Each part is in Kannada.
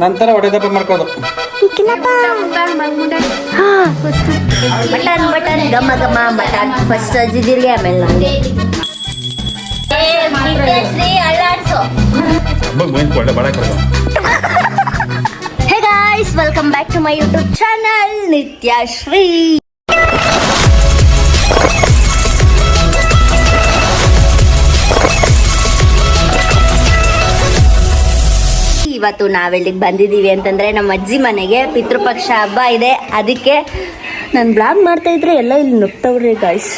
ನಂತರ ಹೊಡೆ ದಬ್ಬೆ ಮಾಡ್ಕೋದು ಮಟನ್ ಮಟನ್ ಘಮ ಗಮ ಮಟನ್. ಫಸ್ಟ್ ಅಜಿದಿರ್ಲಿ ಆಮೇಲೆ ಬಾಳ hey guys welcome back to my YouTube channel Nitya Shri ಇವತ್ತು ನಾವೆಲ್ಲಿಗೆ ಬಂದಿದ್ದೀವಿ ಅಂತಂದರೆ ನಮ್ಮ ಅಜ್ಜಿ ಮನೆಗೆ ಪಿತೃಪಕ್ಷ ಹಬ್ಬ ಇದೆ. ಅದಕ್ಕೆ ನಾನು ಬ್ಲಾಗ್ ಮಾಡ್ತಾ ಇದ್ರೆ ಎಲ್ಲ ಇಲ್ಲಿ ನುಗ್ತವ್ರಿ ಗಾಯ್ಸ್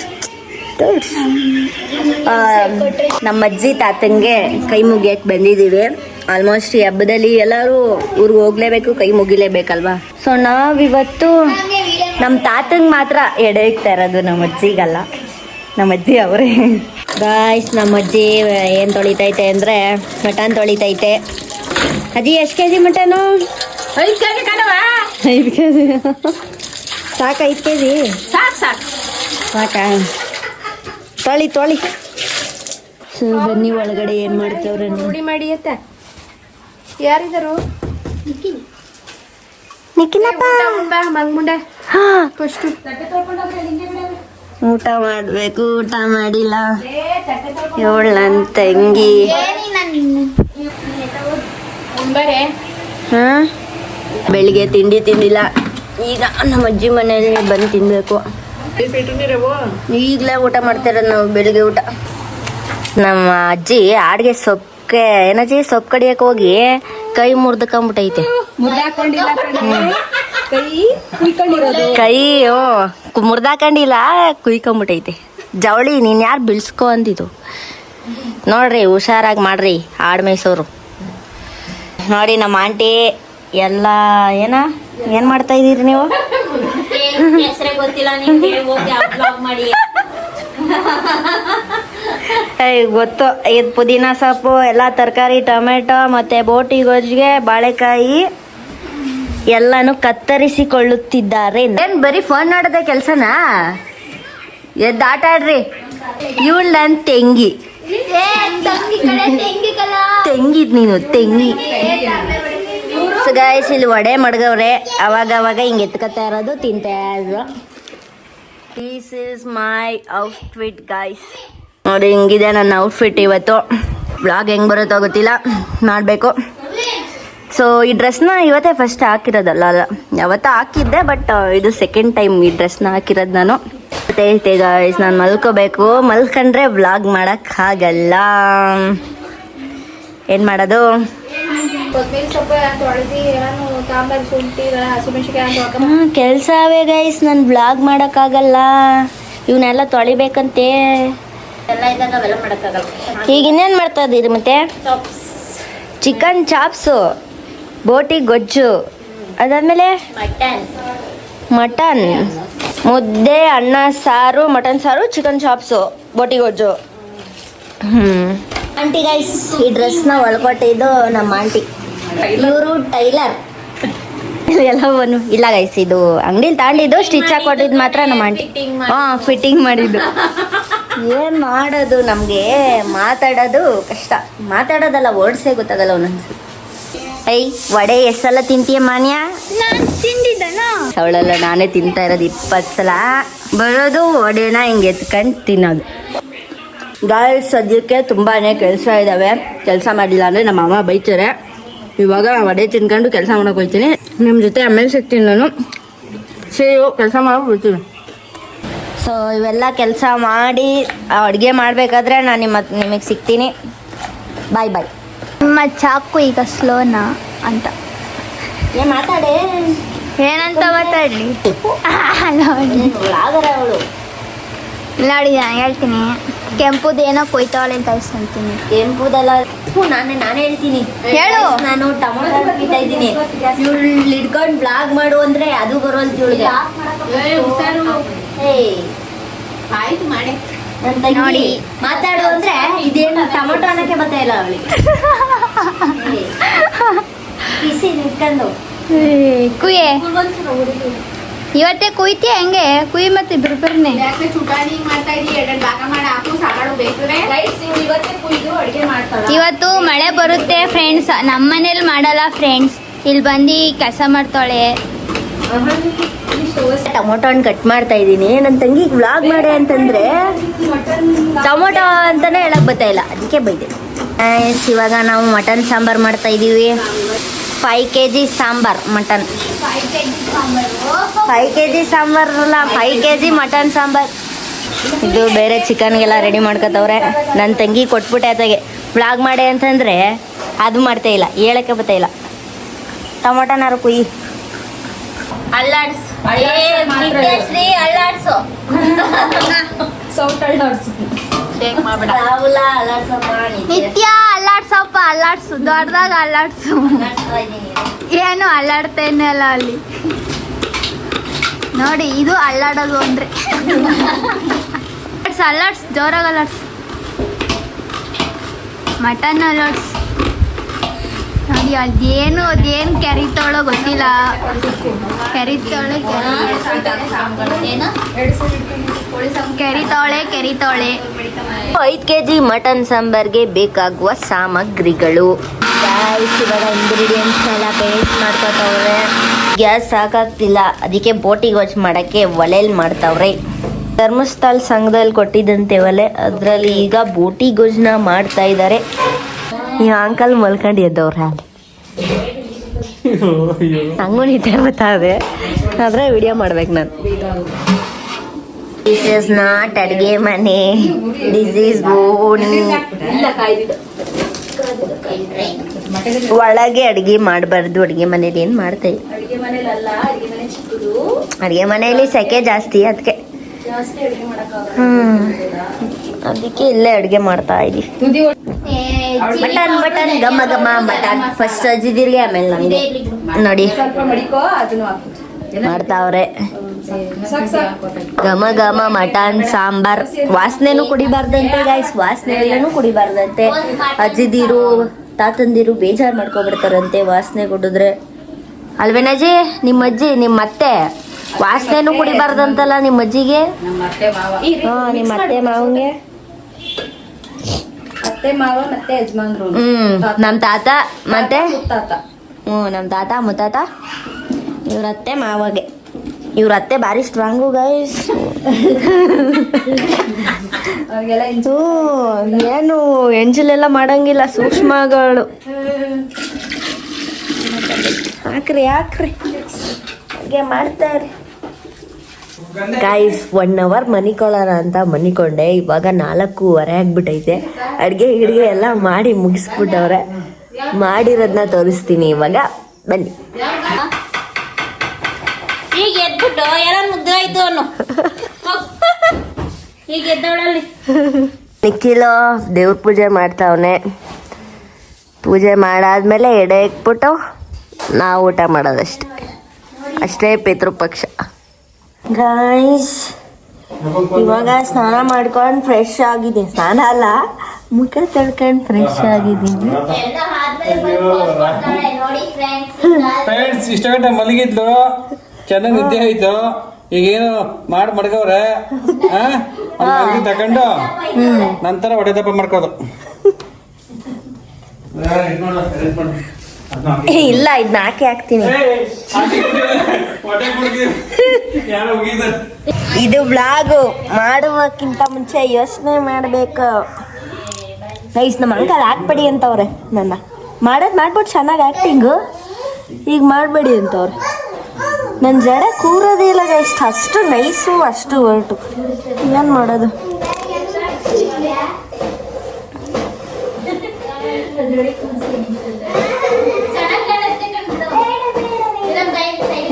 ನಮ್ಮ ಅಜ್ಜಿ ತಾತಂಗೆ ಕೈ ಮುಗಿಯಕ್ಕೆ ಬಂದಿದ್ದೀವಿ. ಆಲ್ಮೋಸ್ಟ್ ಈ ಹಬ್ಬದಲ್ಲಿ ಎಲ್ಲರೂ ಊರಿಗೆ ಹೋಗ್ಲೇಬೇಕು, ಕೈ ಮುಗಿಲೇಬೇಕಲ್ವಾ? ಸೊ ನಾವಿವತ್ತು ನಮ್ಮ ತಾತಂಗೆ ಮಾತ್ರ ಎಡೆ ಇಕ್ತಾ ಇರೋದು ನಮ್ಮ ಅಜ್ಜಿಗಲ್ಲ. ನಮ್ಮ ಅಜ್ಜಿ ಅವರೇ. ಗಾಯ್ಸ್ ನಮ್ಮ ಅಜ್ಜಿ ಏನು ತೊಳಿತೈತೆ ಅಂದರೆ ಮಟನ್ ತೊಳಿತೈತೆ. ಅಜ್ಜಿ ಎಷ್ಟು ಕೆ ಜಿ ಮಟನು? ಐದು ಕೆ ಜಿ ಸಾಕು ಐದು ಕೆ ಜಿ ಸಾಕಾ. ತೊಳಿ ತೊಳಿ. ಸೊ ಬನ್ನಿ ಒಳಗಡೆ ಏನು ಮಾಡ್ತೇವ್ರೆ ಪುಡಿ ಮಾಡಿ ಅತ್ತ. ಯಾರಿದರು? ನಿಖಿಲಪ್ಪ. ಮಂಗ್ಮುಂಡ. ಹಾ. ಫಸ್ಟ್. ಊಟ ಮಾಡಬೇಕು ಊಟ ಮಾಡಿಲ್ಲ. ಇವಳು ನನ್ನ ತಂಗಿ. ಹಾ? ಬೆಳಿಗ್ಗೆ ತಿಂಡಿ ತಿಂದಿಲ್ಲ. ಈಗ ನಮ್ಮ ಅಜ್ಜಿ ಮನೆಯಲ್ಲಿ ಬಂದು ತಿನ್ಬೇಕು. ಈಗಲೇ ಊಟ ಮಾಡ್ತಿರೋದು ನಾವು ಬೆಳಿಗ್ಗೆ ಊಟ. ನಮ್ಮ ಅಜ್ಜಿ ಆಡ್ಗೆ ಸೊಪ್ಪಕ್ಕೆ ಏನಜ್ಜಿ ಸೊಪ್ಪು ಕಡಿಯಕ್ಕೆ ಹೋಗಿ ಕೈ ಮುರ್ದಕೊಂಬಿಟ್ಟೈತೆ. ಕೈ ಓ ಮುರ್ದಾಕೊಂಡಿಲ್ಲ ಕುಯ್ಕೊಂಬಿಟ್ಟೈತೆ. ಜವಳಿ ನೀನು ಯಾರು ಬಿಳ್ಸ್ಕೊ ಅಂದಿದ್ದು? ನೋಡ್ರಿ ಹುಷಾರಾಗಿ ಮಾಡ್ರಿ ಆಡ್ ಮೇಯ್ಸೋರು ನೋಡಿ ನಮ್ಮ ಆಂಟಿ ಎಲ್ಲ ಏನ? ಏನು ಮಾಡ್ತಾ ಇದೀರಿ ನೀವು? ಗೊತ್ತು. ಇದು ಪುದೀನ ಸೊಪ್ಪು ಎಲ್ಲ ತರಕಾರಿ ಟೊಮೆಟೊ ಮತ್ತೆ ಬೋಟಿ ಗೊಜ್ಜಿಗೆ ಬಾಳೆಕಾಯಿ ಎಲ್ಲಾನು ಕತ್ತರಿಸಿಕೊಳ್ಳುತ್ತಿದ್ದಾರೆ. ಏನ್ ಬರೀ ಫೋನ್ ಮಾಡದೆ ಕೆಲ್ಸನ? ಎದ್ದು ಆಟ ಆಡ್ರಿ ಇವಳು ನನ್ನ ತೆಂಗಿ. ತೆಂಗಿದ್ ನೀನು ತೆಂಗಿ. ಸೊ ಗಾಯ್ಸ್ ಇಲ್ಲಿ ವಡೆ ಮಡ್ಗವ್ರೆ. ಅವಾಗ ಅವಾಗ ಹಿಂಗೆ ಎತ್ಕೊತಾ ಇರೋದು, ತಿಂತಾ this is my outfit guys ನೋಡಿ, ಹಿಂಗಿದೆ ನನ್ನ ಔಟ್ಫಿಟ್ ಇವತ್ತು. ಬ್ಲಾಗ್ ಹೆಂಗ್ ಬರುತ್ತೋ ಗೊತ್ತಿಲ್ಲ. ಮಾಡಬೇಕು. ಸೊ ಈ ಡ್ರೆಸ್ನ ಇವತ್ತೇ ಫಸ್ಟ್ ಹಾಕಿರೋದಲ್ಲ, ಅಲ್ಲ. ಯಾವತ್ತ ಹಾಕಿದ್ದೆ ಬಟ್ ಇದು ಸೆಕೆಂಡ್ ಟೈಮ್ ಈ ಡ್ರೆಸ್ನ ಹಾಕಿರೋದು ನಾನು. ಮತ್ತೆ ಗಾಯ್ಸ್ ನಾನು ಮಲ್ಕೋಬೇಕು. ಮಲ್ಕೊಂಡ್ರೆ ಬ್ಲಾಗ್ ಮಾಡೋಕ್ಕಾಗಲ್ಲ ಏನು ಮಾಡೋದು? ಕೊತ್ತಂಬರಿ ಸೊಪ್ಪು ತೊಳೆದಿ ನಾನು ತಾಂಬಾರಿ ಶುಂಠಿ ಹಸಿಮೆಣಸಿಕಾಯಿ ಅಂತ ಕೆಲಸ ಅವೇ ಗೈಸ್ ನಾನು ಬ್ಲಾಗ್ ಮಾಡೋಕ್ಕಾಗಲ್ಲ. ಇವನ್ನೆಲ್ಲ ತೊಳಿಬೇಕಂತೆ. ಎಲ್ಲ ಇದ್ದಾಗ ಅವೆಲ್ಲ ಮಾಡೋಕ್ಕಾಗಲ್ಲ. ಈಗ ಇನ್ನೇನು ಮಾಡ್ತಾ ಇದ್ದೀರಿ ಮತ್ತೆ? ಚಿಕನ್ ಚಾಪ್ಸು ಬೋಟಿ ಗೊಜ್ಜು. ಅದಾದಮೇಲೆ? Mutton mutton. ಮುದ್ದೆ ಅನ್ನ ಸಾರು ಮಟನ್ ಸಾರು ಚಿಕನ್ ಚಾಪ್ಸು ಬೋಟಿ ಗೊಜ್ಜು. ಹ್ಞೂ ಆಂಟಿ ಗೈಸ್ ಈ ಡ್ರೆಸ್ನ ಒಳಕೊಟ್ಟಿದ್ದು ನಮ್ಮ ಆಂಟಿ ಇವರು ಟೈಲರ್. ಎಲ್ಲವನ್ನು ಇಲ್ಲ ಗೈಸ್ ಇದು ಅಂಗಡಿಲಿ ತಾಂಡಿದ್ದು ಸ್ಟಿಚ್ ಹಾಕೊಟ್ಟಿದ್ದು ಮಾತ್ರ ನಮ್ಮ ಆಂಟಿ ಹಾ ಫಿಟ್ಟಿಂಗ್ ಮಾಡಿದ್ದು. ಏನು ಮಾಡೋದು ನಮಗೆ ಮಾತಾಡೋದು ಕಷ್ಟ. ಮಾತಾಡೋದಲ್ಲ ಓಡಿಸೇ ಗೊತ್ತಾಗಲ್ಲ ಒಂದೊಂದ್ಸಲ. ಐ ವಡೆ ಎಷ್ಟಲ್ಲ ತಿಂತೀಯ ಮಾನ್ಯ? ಅವಳೆಲ್ಲ ನಾನೇ ತಿಂತಾ ಇರೋದು ಇಪ್ಪತ್ತು ಸಲ. ಬರೋದು ವಡೆನ ಹಿಂಗೆ ಎತ್ಕೊಂಡು ತಿನ್ನೋದು. ಗಾಯ ಸದ್ಯಕ್ಕೆ ತುಂಬಾ ಕೆಲಸ ಇದ್ದಾವೆ ಕೆಲಸ ಮಾಡಿಲ್ಲ ಅಂದರೆ ನಮ್ಮ ಅಮ್ಮ ಬೈತಾರೆ. ಇವಾಗ ವಡೆ ತಿನ್ಕೊಂಡು ಕೆಲಸ ಮಾಡೋಕೆ ಹೋಗ್ತೀನಿ. ನಿಮ್ಮ ಜೊತೆ ಆಮೇಲೆ ಸಿಗ್ತೀನಿ ನಾನು. ಸರಿ ಕೆಲಸ ಮಾಡೋಕೆ ಬಿಡ್ತೀನಿ ಸೊ ಇವೆಲ್ಲ ಕೆಲಸ ಮಾಡಿ ಅಡುಗೆ ಮಾಡಬೇಕಾದ್ರೆ ನಾನು ನಿಮ್ಮ ನಿಮಗೆ ಸಿಗ್ತೀನಿ. ಬಾಯ್ ಬಾಯ್ ನಿಮ್ಮ ಚಾಕು ಈಗ ಸ್ಲೋನಾ ಅಂತ. ಏನು ಮಾತಾಡೆ. ಏನಂತ ಮಾತಾಡ್ಲಿ? ಅವಳು. ನೋಡಿ ನಾನು ಹೇಳ್ತೀನಿ. ಕೆಂಪುದ ಏನೋ ಕೊಯ್ತಾವಳೆ ಅಂತ ಹೇಳ್ತೀನಿ ಕೆಂಪುದಲ್ಲ ಹ್ಞೂ ನಾನೇ ನಾನೇ ಹೇಳ್ತೀನಿ. ಹೇಳು. ನಾನು ಟೊಮೊಟೊ ಹಾಕಿತಾ ಇದ್ದೀನಿ. ಇವಳು ಹಿಡ್ಕೊಂಡು ಬ್ಲಾಗ್ ಮಾಡು ಅಂದ್ರೆ ಅದು ಬರೋಲ್ ಇವಳಿಗೆ. ಏಯ್ ಆಯ್ತು ಮಾಡಿ. ಅಂತ ನೋಡಿ. ಮಾತಾಡು ಅಂದ್ರೆ ಇದೇನು ಟೊಮೊಟೊ ಅನ್ನಕ್ಕೆ ಬರ್ತಾ ಇಲ್ಲ ಅವಳಿಗೆ. ಬಿಸಿ ನಿಂತ್ಕೊಂಡು ಕುಯ್ಯೆ. ಇವತ್ತೇ ಕುಯ್ತಿ ಹೆಂಗೆ? ಕುಯ್ ಮತ್ತೆ ಇಬ್ಬರು ಯಾಕೆ ಚುಟಾಣಿ ಮಾಡ್ತಾ ಇದೀವಿ ಎರಡೆರಡು ಭಾಗ ಮಾಡಿ. ಹಾಕು ಸಾಲಾಡು ಬೇಕಂದ್ರೆ ರೈಸ್ ಇವತ್ತೇ ಕುಯ್ದು ಅಡುಗೆ ಮಾಡ್ತಾಳ ಇವತ್ತು ಮಳೆ ಬರುತ್ತೆ ಫ್ರೆಂಡ್ಸ್. ನಮ್ಮ ಮನೇಲಿ ಮಾಡಲ್ಲ ಫ್ರೆಂಡ್ಸ್. ಇಲ್ಲಿ ಬಂದು ಕೆಲಸ ಮಾಡ್ತಾಳೆ. ಟೊಮೊಟೊ ಹಣ್ಣು ಕಟ್ ಮಾಡ್ತಾ ಇದ್ದೀನಿ ನನ್ನ ತಂಗಿ ವ್ಲಾಗ್ ಮಾಡೆ ಅಂತಂದ್ರೆ ಟೊಮೊಟೊ ಅಂತಾನೆ ಹೇಳಕ್ ಬರ್ತಾ ಇಲ್ಲ. ಅದಕ್ಕೆ ಬೈದೆ. ಇವಾಗ ನಾವು ಮಟನ್ ಸಾಂಬಾರ್ ಮಾಡ್ತಾ ಇದೀವಿ. Five K G sambar mutton five K G sambar ಅಲ್ಲ five K G mutton sambar. ಇದು ಬೇರೆ ಚಿಕನ್ಗೆಲ್ಲ ರೆಡಿ ಮಾಡ್ಕೊತವ್ರೆ. ನನ್ನ ತಂಗಿ ಕೊಟ್ಬಿಟ್ಟೆ ಆತಗೆ ಬ್ಲಾಗ್ ಮಾಡಿ ಅಂತಂದ್ರೆ ಅದು ಮಾಡ್ತಾ ಇಲ್ಲ ಹೇಳಕ್ಕೆ ಬರ್ತಾ ಇಲ್ಲ. ಟೊಮೊಟೊನಾರು ಕುಯ್ಯಿ. ಅಲ್ಲಾಡ್ಸು. ಅಲ್ಲಾಡ್ಸು ರಾಹುಲ ಮಾಡ್ಬೇಡ ನಿತ್ಯ ಅಲ್ಲಾಡ್ಸಪ್ಪ ಅಲ್ಲಾಡ್ಸು. ದೊಡ್ಡದಾಗ ಅಲ್ಲಾಡ್ಸು. ಏನು ಅಲ್ಲಾಡ್ತೇನೆ ಅಲ್ಲ ಅಲ್ಲಿ. ನೋಡಿ ಇದು ಅಲ್ಲಾಡೋದು ಅಂದ್ರೆ. ಅಲ್ಲಾಡ್ಸ್ ಅಲ್ಲಾಡ್ಸ್. ಜೋರಾಗಿ ಅಲ್ಲಾಡ್ಸ್. ಮಟನ್ ಅಲ್ಲಾಡ್ಸ್. ನೋಡಿ ಅದೇನು ಅದೇನು ಕೆರಿತಾಳೋ ಗೊತ್ತಿಲ್ಲ. ಕೆರಿತಾಳೆ ಕೆರಿತಾಳೆ ಕೆರಿತಾಳೆ. ಐದು ಕೆ ಜಿ ಮಟನ್ ಸಾಂಬಾರ್ಗೆ ಬೇಕಾಗುವ ಸಾಮಗ್ರಿಗಳು. ಗ್ಯಾಸ್ ಇವಾಗ ಇಂಗ್ರೀಡಿಯೆಂಟ್ಸ್ ಎಲ್ಲ ಪೇಸ್ಟ್ ಮಾಡ್ಕೊತವ್ರೆ. ಗ್ಯಾಸ್ ಸಾಕಾಗ್ತಿಲ್ಲ. ಅದಕ್ಕೆ ಬೋಟಿಗೆ ವಾಚ್ ಮಾಡೋಕ್ಕೆ ಒಲೆಯಲ್ಲಿ ಮಾಡ್ತಾವ್ರೆ. ಧರ್ಮಸ್ಥಳ ಸಂಘದಲ್ಲಿ ಕೊಟ್ಟಿದ್ದಂತೆ ಒಲೆ. ಅದರಲ್ಲಿ ಈಗ ಬೋಟಿ ಗೊಜ್ನ ಮಾಡ್ತಾ ಇದ್ದಾರೆ ಈ ಅಂಕಲ್ ಮಲ್ಕೊಂಡು ಎದ್ದವ್ರ. ಅಲ್ಲಿ ಹಂಗೂ ನಿದ್ದೆ ಬರ್ತಾ ಇದೆ ಆದ್ರೆ ವಿಡಿಯೋ ಮಾಡ್ಬೇಕು ನಾನು. ದಿಸ್ ಇಸ್ ನಾಟ್ ಅಡುಗೆ ಮನೆ. ದಿಸ್ ಈಸ್ ಓಣಿ ಒಳಗೆ ಅಡುಗೆ ಮಾಡಬಾರ್ದು. ಅಡುಗೆ ಮನೇಲಿ ಏನು ಮಾಡ್ತಾ? ಅಡುಗೆ ಮನೆಯಲ್ಲಿ ಸೆಕೆ ಜಾಸ್ತಿ ಅದಕ್ಕೆ ಹ್ಮ್. ಅದಕ್ಕೆ ಇಲ್ಲೇ ಅಡುಗೆ ಮಾಡ್ತಾ ಇದೀವಿ. ಮಟನ್ ಮಟನ್ ಗಮ ಗಮ ಮಟನ್. ಫಸ್ಟ್ ಅಜ್ಜಿದಿರ್ಗೆ ಆಮೇಲೆ ನಮ್ಗೆ ನೋಡಿ. ಮಾಡ್ತಾವ್ರೆ. ಘಮ ಘಮ ಮಟನ್ ಸಾಂಬಾರ್. ವಾಸನೆನು ಕುಡಿಬಾರ್ದಂತೆ ಗಾಯ್ಸ್ ವಾಸನೆ ಎಲ್ಲನೂ ಕುಡಿಬಾರ್ದಂತೆ. ಅಜ್ಜಿದಿರು ತಾತಂದಿರು ಬೇಜಾರು ಮಾಡ್ಕೊಬಿಡ್ತಾರಂತೆ ವಾಸನೆ ಕುಡಿದ್ರೆ. ಅಲ್ವೇನಜ್ಜಿ ನಿಮ್ಮ ಅಜ್ಜಿ ನಿಮ್ಮ ಅತ್ತೆ ವಾಸನೆನು ಕುಡಿಬಾರ್ದಂತಲ್ಲ ನಿಮ್ಮ ಅಜ್ಜಿಗೆ ಹಾ ನಿಮ್ಮ ಅತ್ತೆ ಮಾವಂಗೆ. ಅತ್ತೆ ಮಾವ ಮತ್ತೆ ಯಜಮಾನ್ರು. ಹ್ಮ್ ನಮ್ಮ ತಾತ ಮತ್ತೆ? ತಾತ ಹ್ಞೂ ನಮ್ಮ ತಾತ ಮುತ್ತಾತ. ಇವ್ರ ಅತ್ತೆ ಮಾವಗೆ. ಇವ್ರ ಅತ್ತೆ ಭಾರಿ ಸ್ಟ್ರಾಂಗು ಗೈಸ್ ಏನು ಎಂಜಲ್ ಎಲ್ಲ ಮಾಡಂಗಿಲ್ಲ ಸೂಕ್ಷ್ಮಗಳು. ಹಾಕ್ರಿ ಹಾಕ್ರಿ. ಹಾಗೆ ಮಾಡ್ತಾರೆ ಗೈಸ್ ಒನ್ ಅವರ್ ಮನಿಕೊಳ್ಳೋಣ ಅಂತ ಮನಿಕೊಂಡೆ. ಇವಾಗ ನಾಲ್ಕೂವರೆ ಆಗ್ಬಿಟ್ಟೈತೆ ಅಡುಗೆ ಗಿಡಿಗೆ ಎಲ್ಲ ಮಾಡಿ ಮುಗಿಸ್ಬಿಟ್ಟವ್ರೆ. ಮಾಡಿರೋದನ್ನ ತೋರಿಸ್ತೀನಿ ಇವಾಗ. ಬನ್ನಿ. ಈಗ ಎದ್ಬಿಟ್ಟು ಎಲ್ಲ ಮುದ್ದಾಯ್ತು ಅವನು ಈಗ ಎದ್ದವಳಲ್ಲಿ. ನಿಖಿಲು ದೇವ್ರ ಪೂಜೆ ಮಾಡ್ತಾವನೆ. ಪೂಜೆ ಮಾಡಾದ್ಮೇಲೆ ಎಡೆ ಇಕ್ಬಿಟ್ಟು ನಾವು ಊಟ ಮಾಡೋದಷ್ಟೇ. ಅಷ್ಟೇ ಪಿತೃಪಕ್ಷ ಗಾಯ್ಸ್ ಇವಾಗ ಸ್ನಾನ ಮಾಡ್ಕೊಂಡು ಫ್ರೆಶ್ ಆಗಿದ್ದೀನಿ ಸ್ನಾನ ಅಲ್ಲ ಮುಖ ತಳ್ಕೊಂಡು ಫ್ರೆಶ್ ಆಗಿದ್ದೀನಿ. ಫ್ರೆಂಡ್ಸ್ ಇಷ್ಟ ಗಂಟೆ ಮಲಗಿದ್ಲು? ಚೆನ್ನಾಗಿ ನಿದ್ದೆ ಆಯ್ತು. ಈಗ ಏನು ಮಾಡಿ ಮಡ್ಗವ್ರೆ. ತಗೊಂಡು ತಕೊಂಡು ನಂತರ ಹೊಡೆ ದಪ್ಪ ಮಾಡ್ಕೋದು. ಇಲ್ಲ ಇದನ್ನ ಹಾಕಿ ಹಾಕ್ತೀನಿ. ಇದು ಬ್ಲಾಗ್ ಮಾಡುವಕ್ಕಿಂತ ಮುಂಚೆ ಯೋಚನೆ ಮಾಡಬೇಕು. ನೈಸ್ ನಮ್ಮ ಅಂಕಲ್ ಹಾಕ್ಬೇಡಿ ಅಂತವ್ರೆ ನನ್ನ. ಮಾಡೋದು ಮಾಡ್ಬಿಟ್ಟು ಚೆನ್ನಾಗಿ ಆ್ಯಕ್ಟಿಂಗು ಈಗ ಮಾಡಬೇಡಿ ಅಂತವ್ರೆ. ನನ್ನ ಜಡ ಕೂರೋದೇ ಇಲ್ಲ ಇಷ್ಟು ಅಷ್ಟು ನೈಸು ಅಷ್ಟು ಹೊರಟು ಏನು ಮಾಡೋದು?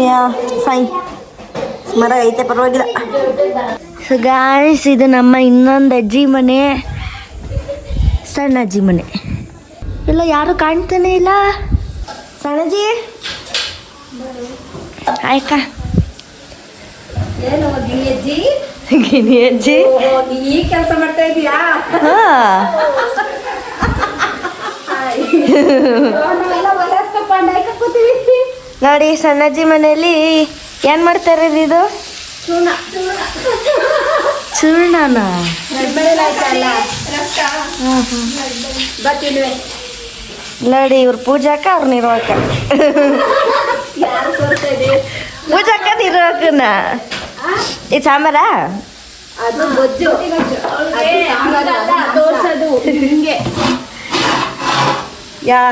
ಯಾ ಫೈನ್ ಮರ ಐತೆ, ಪರವಾಗಿಲ್ಲ. ಸೊ ಗಾಯ್ಸ್ ಇದು ನಮ್ಮ ಇನ್ನೊಂದು ಅಜ್ಜಿ ಮನೆ. ಸಣ್ಣ ಅಜ್ಜಿ ಮನೆ. ಇಲ್ಲ, ಯಾರು ಕಾಣ್ತಾನೆ ಇಲ್ಲ? ಸಣ್ಣಜ್ಜಿ? ಆಯ್ಕ ಗಿನಿ ಅಜ್ಜಿ ನೀ ಈ ಕೆಲಸ ಮಾಡ್ತಾ ಇದೀಯಾ? ನೋಡಿ ಸಣ್ಣಜ್ಜಿ ಮನೆಯಲ್ಲಿ ಏನ್ ಮಾಡ್ತಾರೆ ಇದು? ಚೂರ್ಣ. ಚೂರ್ಣ ಚೂರ್ಣನ ನೋಡಿ ಇವ್ರ ಪೂಜಾಕ ಅವ್ರ ನಿರ್ವಾಕ. ಪೂಜಾಕ ನಿರ್ವಾಕನ ಈ ಸಾಂಬಾರ? ಅದು ಗೊಜ್ಜು. ತೋರ್ಸೋದು ಹಿಂಗೆ ಯಾ.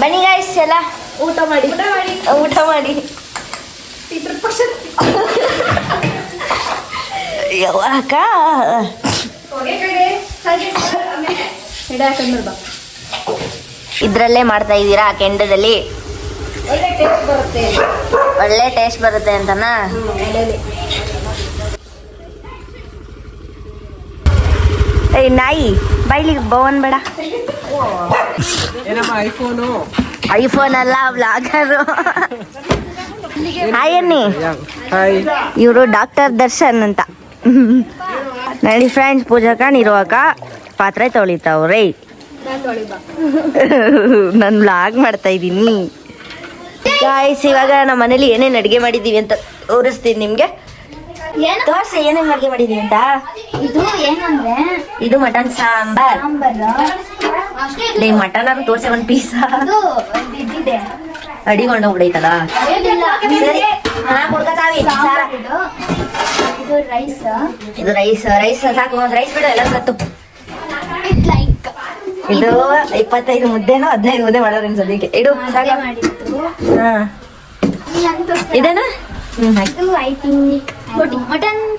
ಬನ್ನಿ ಗಾಯ್ಸ್ ಎಲ್ಲ. ಊಟ ಮಾಡಿ. ಊಟ ಮಾಡಿ. ಊಟ ಮಾಡಿ. ಇದ್ರಲ್ಲೇ ಮಾಡ್ತಾ ಇದ್ದೀರಾ ಆ ಕೆಂಡದಲ್ಲಿ? ಒಳ್ಳೆ ಟೇಸ್ಟ್ ಬರುತ್ತೆ. ಒಳ್ಳೆ ಟೇಸ್ಟ್ ಬರುತ್ತೆ ಅಂತನಾ? ಏ ಏಯ್ ನಾಯಿ ಬೈಲಿ ಬವನ್ ಬೇಡ. ಐಫೋನ್? ಅಲ್ಲ ವ್ಲಾಗರು. ಹಾಯ್ ಅನ್ನಿ ಇವರು ಡಾಕ್ಟರ್ ದರ್ಶನ್ ಅಂತ. ನಡಿ ಫ್ರೆಂಡ್ಸ್ ಪೂಜಕ ಇರುವಾಗ ಪಾತ್ರೆ ತೊಳಿತಾವ್ರೆ ನಾನು ಲಾಗ್ ಮಾಡ್ತಾ ಇದ್ದೀನಿ ಗಾಯ್ಸ್ ಇವಾಗ ನಮ್ಮ ಮನೇಲಿ ಏನೇನು ಅಡುಗೆ ಮಾಡಿದ್ದೀವಿ ಅಂತ ತೋರಿಸ್ತೀನಿ ನಿಮಗೆ. ತೋರಿಸಿ ಏನೇನು ಅಡುಗೆ ಮಾಡಿದ್ದೀವಿ ಅಂತ? ಇದು ಏನಂದ್ರೆ? ಇದು ಮಟನ್ ಸಾಂಬಾರ್. ಲೇ ಮಟನ್ ಅದು ತೋರಿಸಿ ಒಂದು ಪೀಸ್ ಅಡಿಗೊಂಡು ಹೋಗ್ಬಿಡೈತಲ್ಲ. ಇದು. ರೈಸ್ ಇದು ರೈಸ್ ರೈಸ್ ಸಾಕು. ರೈಸ್ ಬಿಡು ಎಲ್ಲ ಸತ್ತು. ಇದು ಇಪ್ಪತ್ತೈದು ಮುದ್ದೆನೋ ಹದಿನೈದು ಮುದ್ದೆ ಮಾಡೋರು ಸದ್ಯಕ್ಕೆ. ಇಡು ಸಾಕು. ಹಾ. ಇದೇನಾ ಮಟನ್.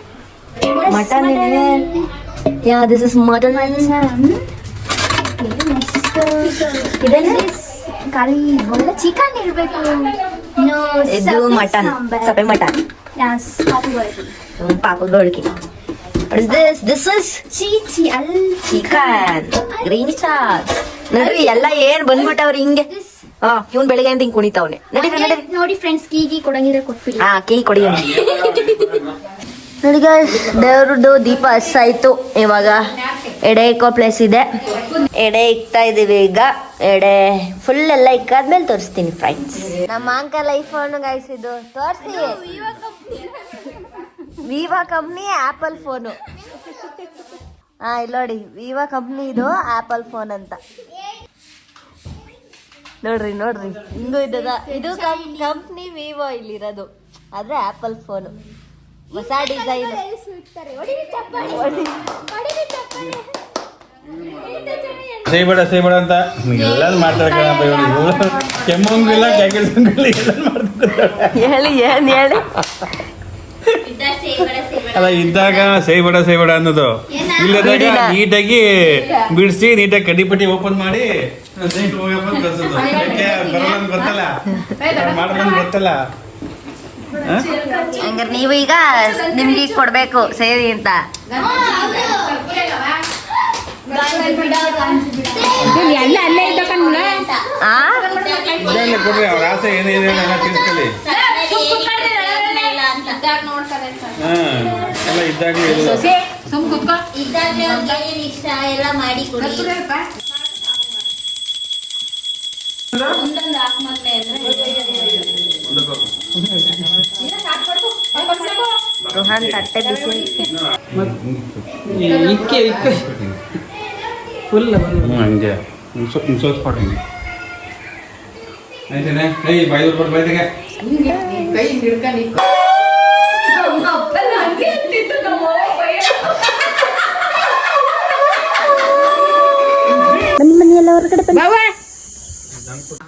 ಮಟನ್ ಇದೆ. Yeah this is mutton. ಇದೇನು ಖಾಲಿ ಒಳ್ಳೆ ಚಿಕನ್ ಇರಬೇಕು. ಇದು ಮಟನ್. ಸಪೆ ಮಟನ್. ಪಾಪದ ಹೋಳಿಗೆ ದಿಸ್ ದಿಸ್ ಇಸ್ ಚೀ ಚಿ ಅಲ್ಲಿ ಚಿಕನ್ ಗ್ರೀನ್ ಚಾಟ್ ನೋಡ್ರಿ ಎಲ್ಲ ಏನ್ ಬಂದ್ಬಿಟ್ಟವ್ರಿ ಹಿಂಗೆ? ಹಾ ಇವನ್ ಬೆಳಿಗ್ಗೆ ಅಂತ ಹಿಂಗ್ ಕುಣಿತಾವ್ನೆ. ನಡಿ ನಡಿ. ನೋಡಿ ಫ್ರೆಂಡ್ಸ್ ಕೀಗಿ ಕೊಡಂಗಿದ್ರೆ ಕೊಟ್ಬಿಡಿ. ಹಾ ಕೀ ಕೊಡಿ ನೋಡಿ ದೇವ್ರದ್ದು ದೀಪ ಹಸ್ಸಾಯ್ತು ಇವಾಗ ಎಡೆ ಇಕ್ಕೋ ಪ್ಲೇಸ್ ಇದೆ. ಎಡೆ ಇಕ್ತಾ ಇದೀವಿ ಈಗ. ಎಡೆ ಫುಲ್ ಎಲ್ಲ ಇಕ್ಕಾದ್ಮೇಲೆ ತೋರಿಸ್ತೀನಿ ಫ್ರೆಂಡ್ಸ್ ನಮ್ಮ ಅಂಕಲ್ ಐಫೋನ್ ಗಾಯ್ಸ್ ಇದು ತೋರಿಸಿ. ವಿವಾ ಕಂಪ್ನಿ ಆಪಲ್ ಫೋನು. ಹಾ ಇಲ್ಲಿ ನೋಡಿ ವಿವಾ ಕಂಪ್ನಿ ಇದು ಆಪಲ್ ಫೋನ್ ಅಂತ. ನೋಡ್ರಿ ನೋಡ್ರಿ ಹಿಂಗೂ ಇದ್ದದ. ಇದು ಕಂಪ್ನಿ ವಿವೋ ಇಲ್ಲಿರೋದು. ಆದ್ರೆ ಆಪಲ್ ಫೋನು. ಹೊಸ ಡಿಸೈನ್. ಸೇಬೇಡ ಸೇಬೇಡ ಅಂತ ಎಲ್ಲ ಮಾಡ್ತಾರೆ ಕೆಮ್ಮಂಗಿಲ್ಲ ಜಾಕೆಟ್ ಹೇಳಿ ಏನ್ ಹೇಳಿ? ಅಲ್ಲ ಇದ್ದಾಗ ಸೇಬೇಡ ಸೇಬೇಡ ಅನ್ನೋದು ಇಲ್ಲದಾಗ. ನೀಟಾಗಿ ಬಿಡಿಸಿ ನೀಟಾಗಿ ಕಡಿಪಟ್ಟಿ ಓಪನ್ ಮಾಡಿ ಗೊತ್ತಲ್ಲ? ಹಂಗಾರೆ ನೀವು ಈಗ ನಿಮ್ಗೆ ಈಗ ಕೊಡ್ಬೇಕು ಸೇರಿ ಅಂತ ಕೊಡ್ರಿ ಅವ್ರ ಆಸೆ ಏನಿದೆ ತಿಳಿಸ್ಕೊಳ್ಳಿ ನೋಡ್ತಾರೆ ಹಾ ಎಲ್ಲ ಇದ್ದಾಗಲೇ ಇಲ್ಲ ಸುಮ್ ಕುತ್ಕೋ. ಇದ್ದಾಗಲೇ ಅವ್ರಿಗೆ ಏನ್ ಇಷ್ಟ ಎಲ್ಲ ಮಾಡಿ ಕೊಡಿ. ಒಂದೊಂದು ಹಾಕ್ಮತ್ತೆ ರೋಹನ್ ತಟ್ಟೆ ಬಿಸಿ. ಇಕ್ಕೆ ಇಕ್ಕೆ. ಫುಲ್ ಹ್ಞೂ ಹಂಗೆ. ಸೋಸ್ಕೊಡ್ರಿ ಆಯ್ತೇನೆ? ಕೈ ಬಾಯಿ ಬರ್ಬೋದು ಬಾಯ್ದಾಗೆ. ಕೈ ಹಿಡ್ಕೊಂಡು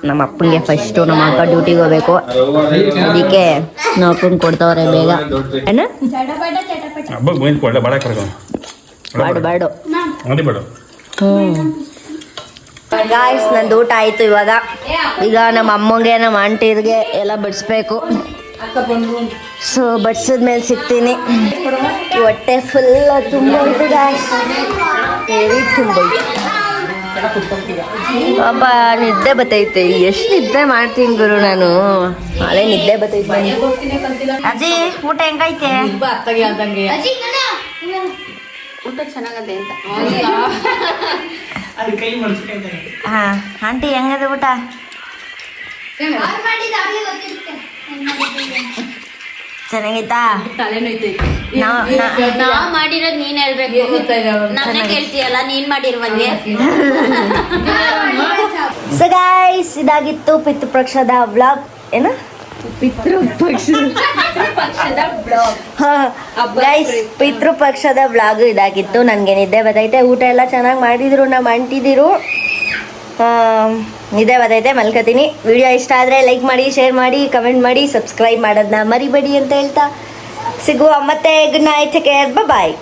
ನಮ್ಮ ಅಪ್ಪನಿಗೆ ಫಸ್ಟ್ ನಮ್ಮ ಅಕ್ಕ ಡ್ಯೂಟಿಗೆ ಹೋಗ್ಬೇಕು. ಅದಕ್ಕೆ ನಮ್ಮ ಕೊಡ್ತಾವ್ರೆ ಬೇಗ. ಬಾಡ ಬಾಡು. ಬೇಡ. ಗಾಯ್ಸ್ ನಂದು ಊಟ ಆಯ್ತು ಇವಾಗ. ಈಗ ನಮ್ಮ ಅಮ್ಮಂಗೆ ನಮ್ಮ ಆಂಟಿರ್ಗೆ ಎಲ್ಲ ಬಡಿಸ್ಬೇಕು. ಸೊ ಬಡ್ಸಿದ್ಮೇಲೆ ಸಿಗ್ತೀನಿ. ಹೊಟ್ಟೆ ಫುಲ್ ತುಂಬ ಉಂಟು ಗಾಯ್ಸ್ ತುಂಬ ಪಾಪ ನಿದ್ದೆ ಬತೈತೆ ಎಷ್ಟು ನಿದ್ದೆ ಮಾಡ್ತೀನಿ ಗುರು ನಾನು. ನಾಳೆ ನಿದ್ದೆ ಬತ್ತೈತೆ ಅಜ್ಜಿ ಊಟ ಹೆಂಗೈತೆ? ಊಟ ಚೆನ್ನಾಗದೆ ಅಂತ. ಹಾ ಆಂಟಿ ಹೆಂಗದ ಊಟ? ಚೆನ್ನಾಗೈತಾ? ನಾವ್ ಮಾಡಿರೋದ್ ನೀನ್ ಹೇಳ್ಬೇಕು. ನನ್ನೇ ಕೇಳ್ತೀಯಲ್ಲ ನೀನ್ ಮಾಡಿರುವಂಗೆ? ಸೊ ಗೈಸ್ ಇದಾಗಿತ್ತು ಪಿತೃಪಕ್ಷದ ವ್ಲಾಗ್ ಏನ? ಗೈಸ್ ಪಿತೃಪಕ್ಷದ ವ್ಲಾಗ್ ಇದಾಗಿತ್ತು. ನನ್ಗೆ ನಿದ್ದೆ ಬರ್ತೈತೆ ಊಟ ಎಲ್ಲ ಚೆನ್ನಾಗಿ ಮಾಡಿದ್ರು ನಮ್ಮ ಅಂಟಿದಿರು ನಿದ್ದೆ ಬದೈತೆ ಮಲ್ಕೋತೀನಿ. ವಿಡಿಯೋ ಇಷ್ಟ ಆದರೆ ಲೈಕ್ ಮಾಡಿ ಶೇರ್ ಮಾಡಿ ಕಮೆಂಟ್ ಮಾಡಿ ಸಬ್ಸ್ಕ್ರೈಬ್ ಮಾಡೋದನ್ನ ಮರಿಬೇಡಿ ಅಂತ ಹೇಳ್ತಾ ಸಿಗುವ ಮತ್ತೆ ಗುಡ್ ನೈಟ್ ಕೇರ್ ಬಾಯ್